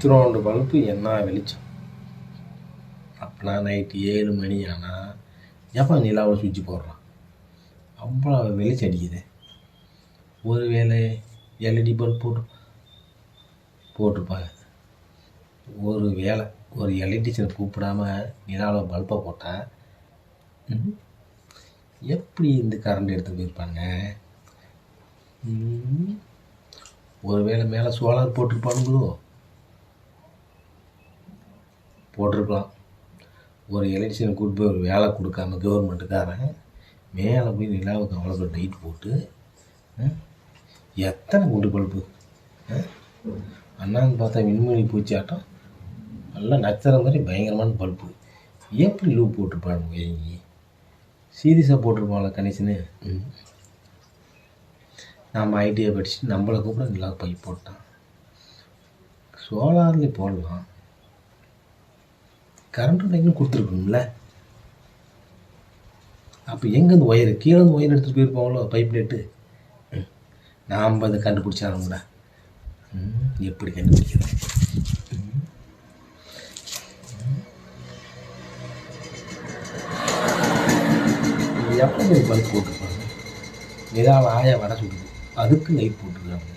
இத்திரோண்டு bulb என்ன வெளிச்சம்? அப்போனா நைட்டு ஏழு மணி ஆனால் எப்போ நிலாவில் சுவிட்ச் போடுறான். அவ்வளோ வெளிச்சம் அடிக்குது ஒரு வேளை எல்இடி பல்ப் போட்டு போட்டிருப்பாங்க. ஒரு வேளை ஒரு எலக்ட்ரிஷியனை கூப்பிடாம நிலாவில் பல்பை போட்டால் எப்படி இந்த கரண்ட் எடுத்து போயிருப்பாங்க? ஒரு வேளை மேலே சோலார் போட்டிருப்பானுங்களோ? போட்டிருக்கலாம். ஒரு எலெக்ஷன் கூட்டு போய் ஒரு வேலை கொடுக்காம கவர்மெண்ட்டுக்காரன் மேலே போய் நிலாவுக்கு அவ்வளோ டைட் போட்டு எத்தனை குண்டு பழுப்பு? அண்ணான்னு பார்த்தா விண்மணி பூச்சாட்டம் நல்லா நட்சத்திரம் மாதிரி பயங்கரமான பல்பு எப்படி லூப் போட்டிருப்பாங்க இவங்க? சீரியஸாக போட்டிருப்பாங்களா கனெக்ஷனு ம். நாம் ஐடியா படிச்சுட்டு நம்மளை கூப்பிட நிலா பை போட்டான். சோலாரில் போடலாம். கரண்ட் லைனும் கொடுத்துருக்கணும்ல அப்போ எங்கேருந்து ஒயரு கீழே அந்த ஒயர் எடுத்துகிட்டு போயிருப்பாங்களோ பைப் நெட்டு நாம் அதை கண்டுபிடிச்சாலும் கூட எப்படி கண்டுபிடிக்கிறது ம். எப்போ பல்ப் போட்டிருப்பாங்க ஏதாவது ஆயா வடை சுடுது அதுக்கு லைட் போட்டிருக்காங்க